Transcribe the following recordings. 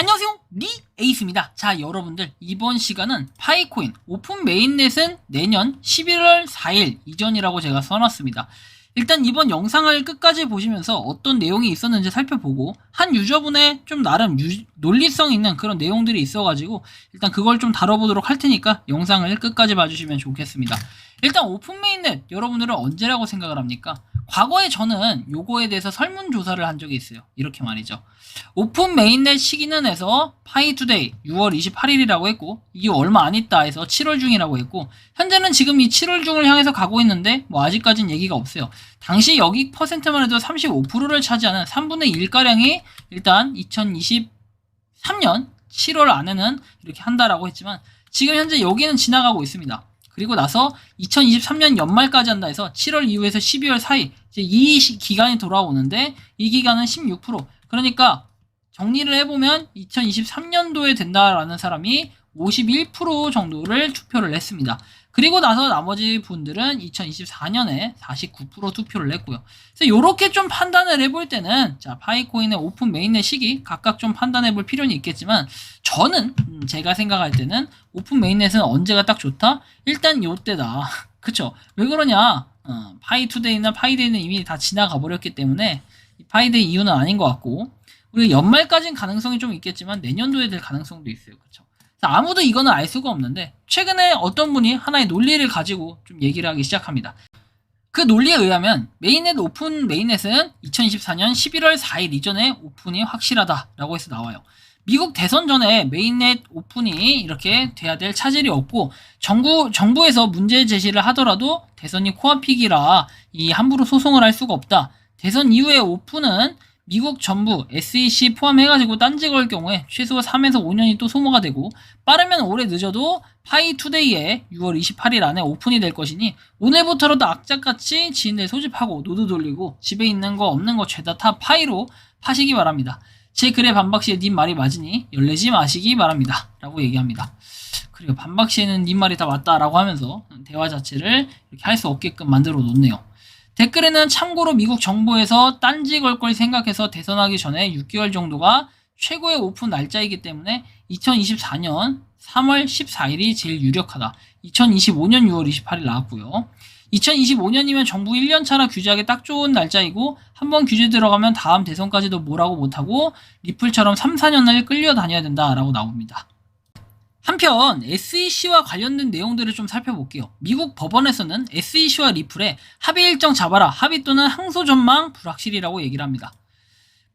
안녕하세요. 리 에이스입니다. 자, 여러분들 이번 시간은 파이코인 오픈 메인넷은 내년 11월 4일 이전이라고 제가 써놨습니다. 일단 이번 영상을 끝까지 보시면서 어떤 내용이 있었는지 살펴보고 한 유저분의 좀 나름 유- 논리성 있는 그런 내용들이 있어가지고 일단 그걸 좀 다뤄보도록 할 테니까 영상을 끝까지 봐주시면 좋겠습니다. 일단 오픈 메인넷 여러분들은 언제라고 생각을 합니까? 과거에 저는 요거에 대해서 설문조사를 한 적이 있어요. 이렇게 말이죠. 오픈 메인넷 시기는 해서 파이투데이 6월 28일이라고 했고 이게 얼마 안 있다 해서 7월 중이라고 했고 현재는 지금 이 7월 중을 향해서 가고 있는데 뭐 아직까진 얘기가 없어요. 당시 여기 퍼센트만 해도 35%를 차지하는 3분의 1가량이 일단 2023년 7월 안에는 이렇게 한다라고 했지만 지금 현재 여기는 지나가고 있습니다. 그리고 나서 2023년 연말까지 한다 해서 7월 이후에서 12월 사이 이제 이 시- 기간이 돌아오는데 이 기간은 16% 그러니까 정리를 해보면 2023년도에 된다라는 사람이 51% 정도를 투표를 했습니다. 그리고 나서 나머지 분들은 2024년에 49% 투표를 냈고요. 그래서 이렇게 좀 판단을 해볼 때는 자 파이코인의 오픈 메인넷 시기 각각 좀 판단해 볼 필요는 있겠지만 저는 음, 제가 생각할 때는 오픈 메인넷은 언제가 딱 좋다? 일단 요때다. 그쵸? 왜 그러냐? 어, 파이투데이나 파이데이는 이미 다 지나가 버렸기 때문에 이 파이데이 이유는 아닌 것 같고 우리 연말까지는 가능성이 좀 있겠지만 내년도에 될 가능성도 있어요. 그래서 아무도 이거는 알 수가 없는데 최근에 어떤 분이 하나의 논리를 가지고 좀 얘기를 하기 시작합니다. 그 논리에 의하면 메인넷 오픈 메인넷은 2024년 11월 4일 이전에 오픈이 확실하다라고 해서 나와요. 미국 대선 전에 메인넷 오픈이 이렇게 돼야 될 차질이 없고 정부 정부에서 문제 제시를 하더라도 대선이 코앞이기라 이 함부로 소송을 할 수가 없다. 대선 이후에 오픈은 미국 정부 SEC 포함해가지고 딴지 걸 경우에 최소 3에서 5년이 또 소모가 되고 빠르면 올해 늦어도 파이투데이에 6월 28일 안에 오픈이 될 것이니 오늘부터라도 악착같이 지인들 소집하고 노드 돌리고 집에 있는 거 없는 거 죄다 다 파이로 파시기 바랍니다. 제 글에 반박 시에 님 말이 맞으니 열내지 마시기 바랍니다. 라고 얘기합니다. 그리고 반박 시에는 님 말이 다 맞다라고 하면서 대화 자체를 이렇게 할 수 없게끔 만들어 놓네요. 댓글에는 참고로 미국 정부에서 딴지 걸 걸 생각해서 대선하기 전에 6개월 정도가 최고의 오픈 날짜이기 때문에 2024년 3월 14일이 제일 유력하다. 2025년 6월 28일 나왔고요. 2025년이면 정부 1년차라 규제하기 딱 좋은 날짜이고 한 번 규제 들어가면 다음 대선까지도 뭐라고 못하고 리플처럼 3, 4년을 끌려다녀야 된다라고 나옵니다. 한편 SEC와 관련된 내용들을 좀 살펴볼게요. 미국 법원에서는 SEC와 리플의 합의 일정 잡아라, 합의 또는 항소 전망 불확실이라고 얘기를 합니다.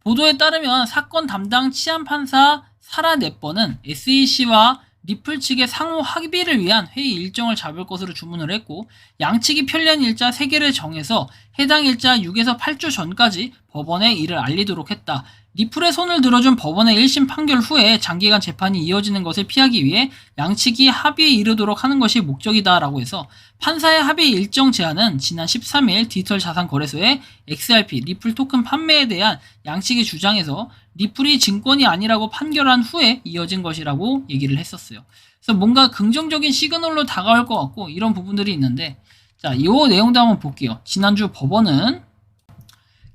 보도에 따르면 사건 담당 치안 판사 사라 네번은 SEC와 리플 측의 상호 합의를 위한 회의 일정을 잡을 것으로 주문을 했고 양측이 편리한 일자 3개를 정해서 해당 일자 6에서 8주 전까지 법원에 이를 알리도록 했다. 리플의 손을 들어준 법원의 1심 판결 후에 장기간 재판이 이어지는 것을 피하기 위해 양측이 합의에 이르도록 하는 것이 목적이다라고 해서 판사의 합의 일정 제한은 지난 13일 디지털 자산 거래소의 XRP 리플 토큰 판매에 대한 양측의 주장에서 리플이 증권이 아니라고 판결한 후에 이어진 것이라고 얘기를 했었어요. 그래서 뭔가 긍정적인 시그널로 다가올 것 같고 이런 부분들이 있는데 자, 이 내용도 한번 볼게요. 지난주 법원은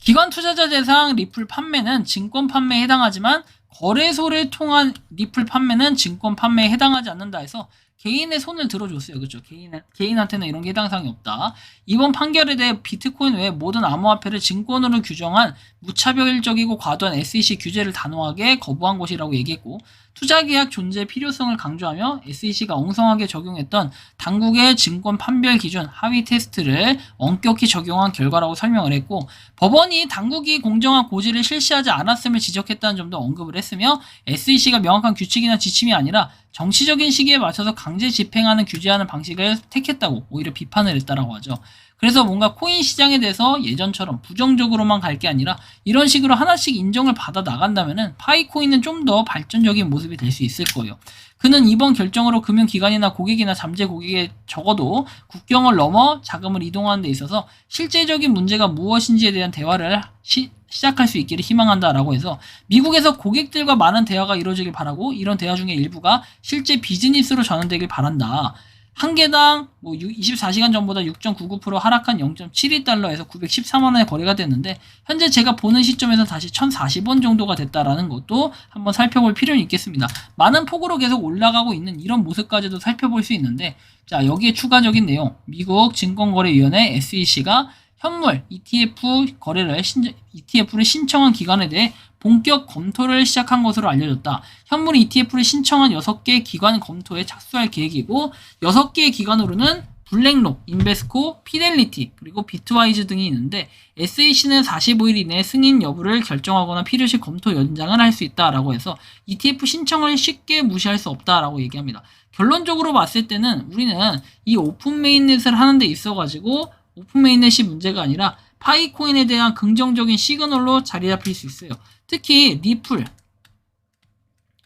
기관 투자자 대상 리플 판매는 증권 판매에 해당하지만 거래소를 통한 리플 판매는 증권 판매에 해당하지 않는다 해서 개인의 손을 들어줬어요. 그렇죠? 개인, 개인한테는 이런 게 해당 사항이 없다. 이번 판결에 대해 비트코인 외 모든 암호화폐를 증권으로 규정한 무차별적이고 과도한 SEC 규제를 단호하게 거부한 것이라고 얘기했고 투자계약 존재 필요성을 강조하며 SEC가 엉성하게 적용했던 당국의 증권 판별 기준 하위 테스트를 엄격히 적용한 결과라고 설명을 했고 법원이 당국이 공정한 고지를 실시하지 않았음을 지적했다는 점도 언급을 했으며 SEC가 명확한 규칙이나 지침이 아니라 정치적인 시기에 맞춰서 강제 집행하는 규제하는 방식을 택했다고 오히려 비판을 했다라고 하죠. 그래서 뭔가 코인 시장에 대해서 예전처럼 부정적으로만 갈 게 아니라 이런 식으로 하나씩 인정을 받아 나간다면은 파이코인은 좀 더 발전적인 모습이 될 수 있을 거예요. 그는 이번 결정으로 금융기관이나 고객이나 잠재 고객에 적어도 국경을 넘어 자금을 이동하는 데 있어서 실제적인 문제가 무엇인지에 대한 대화를 시, 시작할 수 있기를 희망한다라고 해서 미국에서 고객들과 많은 대화가 이루어지길 바라고 이런 대화 중에 일부가 실제 비즈니스로 전환되길 바란다. 한 개당 뭐 24시간 전보다 6.99% 하락한 0.72달러에서 913만 원의 거래가 됐는데 현재 제가 보는 시점에서 다시 1,040원 정도가 됐다라는 것도 한번 살펴볼 필요는 있겠습니다. 많은 폭으로 계속 올라가고 있는 이런 모습까지도 살펴볼 수 있는데 자 여기에 추가적인 내용 미국 증권거래위원회 SEC가 현물 ETF 거래를 신, ETF를 신청한 기관에 대해 본격 검토를 시작한 것으로 알려졌다. 현물 ETF를 신청한 6개 기관 검토에 착수할 계획이고 6개의 기관으로는 블랙록, 인베스코, 피델리티, 그리고 비트와이즈 등이 있는데 SEC는 45일 이내에 승인 여부를 결정하거나 필요시 검토 연장을 할 수 있다라고 해서 ETF 신청을 쉽게 무시할 수 없다라고 얘기합니다. 결론적으로 봤을 때는 우리는 이 오픈 메인넷을 하는 데 있어 가지고 오픈 메인넷이 문제가 아니라 파이코인에 대한 긍정적인 시그널로 자리 잡힐 수 있어요. 특히 리플,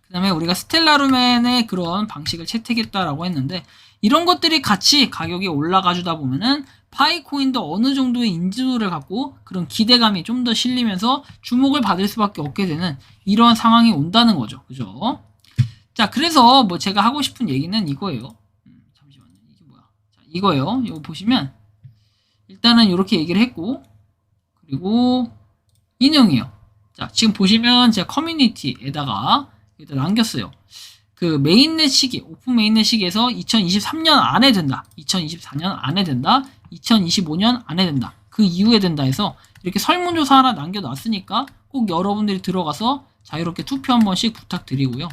그 다음에 우리가 스텔라루멘의 그런 방식을 채택했다라고 했는데 이런 것들이 같이 가격이 올라가 주다 보면은 파이코인도 어느 정도의 인지도를 갖고 그런 기대감이 좀 더 실리면서 주목을 받을 수밖에 없게 되는 이런 상황이 온다는 거죠. 그죠? 자, 그래서 뭐 제가 하고 싶은 얘기는 이거예요. 음, 잠시만요. 이게 뭐야? 자, 이거예요. 이거 보시면 일단은 이렇게 얘기를 했고 그리고 인용이에요. 자, 지금 보시면 제가 커뮤니티에다가 여기다 남겼어요. 그 메인넷 시기, 오픈 메인넷 시기에서 2023년 안에 된다. 2024년 안에 된다. 2025년 안에 된다. 그 이후에 된다 해서 이렇게 설문조사 하나 남겨놨으니까 꼭 여러분들이 들어가서 자유롭게 투표 한 번씩 부탁드리고요.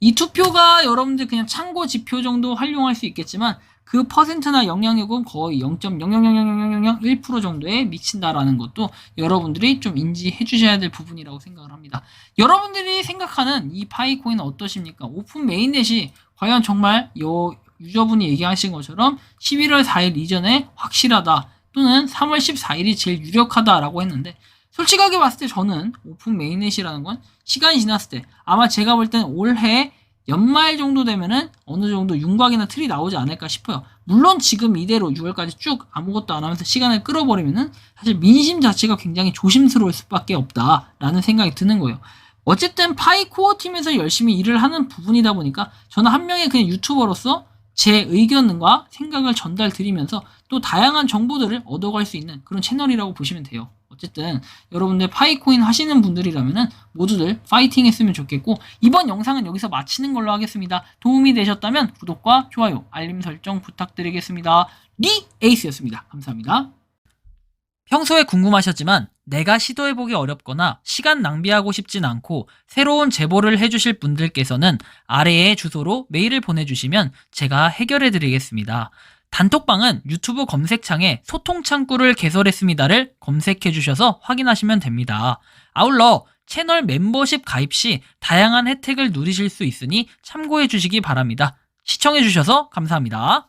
이 투표가 여러분들 그냥 참고 지표 정도 활용할 수 있겠지만 그 퍼센트나 영향력은 거의 0.0000001% 정도에 미친다라는 것도 여러분들이 좀 인지해 주셔야 될 부분이라고 생각을 합니다. 여러분들이 생각하는 이 파이코인은 어떠십니까? 오픈 메인넷이 과연 정말 요 유저분이 얘기하신 것처럼 11월 4일 이전에 확실하다 또는 3월 14일이 제일 유력하다라고 했는데 솔직하게 봤을 때 저는 오픈 메인넷이라는 건 시간이 지났을 때 아마 제가 볼 때는 올해 연말 정도 되면은 어느 정도 윤곽이나 틀이 나오지 않을까 싶어요. 물론 지금 이대로 6월까지 쭉 아무것도 안 하면서 시간을 끌어버리면은 사실 민심 자체가 굉장히 조심스러울 수밖에 없다라는 생각이 드는 거예요. 어쨌든 파이 코어 팀에서 열심히 일을 하는 부분이다 보니까 저는 한 명의 그냥 유튜버로서 제 의견과 생각을 전달 드리면서 또 다양한 정보들을 얻어갈 수 있는 그런 채널이라고 보시면 돼요. 어쨌든 여러분들 파이코인 하시는 분들이라면은 모두들 파이팅 했으면 좋겠고 이번 영상은 여기서 마치는 걸로 하겠습니다. 도움이 되셨다면 구독과 좋아요, 알림 설정 부탁드리겠습니다. 리 에이스였습니다. 감사합니다. 평소에 궁금하셨지만 내가 시도해보기 어렵거나 시간 낭비하고 싶진 않고 새로운 제보를 해주실 분들께서는 아래의 주소로 메일을 보내주시면 제가 해결해드리겠습니다. 단톡방은 유튜브 검색창에 소통 창구를 개설했습니다를 검색해 주셔서 확인하시면 됩니다. 아울러 채널 멤버십 가입 시 다양한 혜택을 누리실 수 있으니 참고해 주시기 바랍니다. 시청해 주셔서 감사합니다.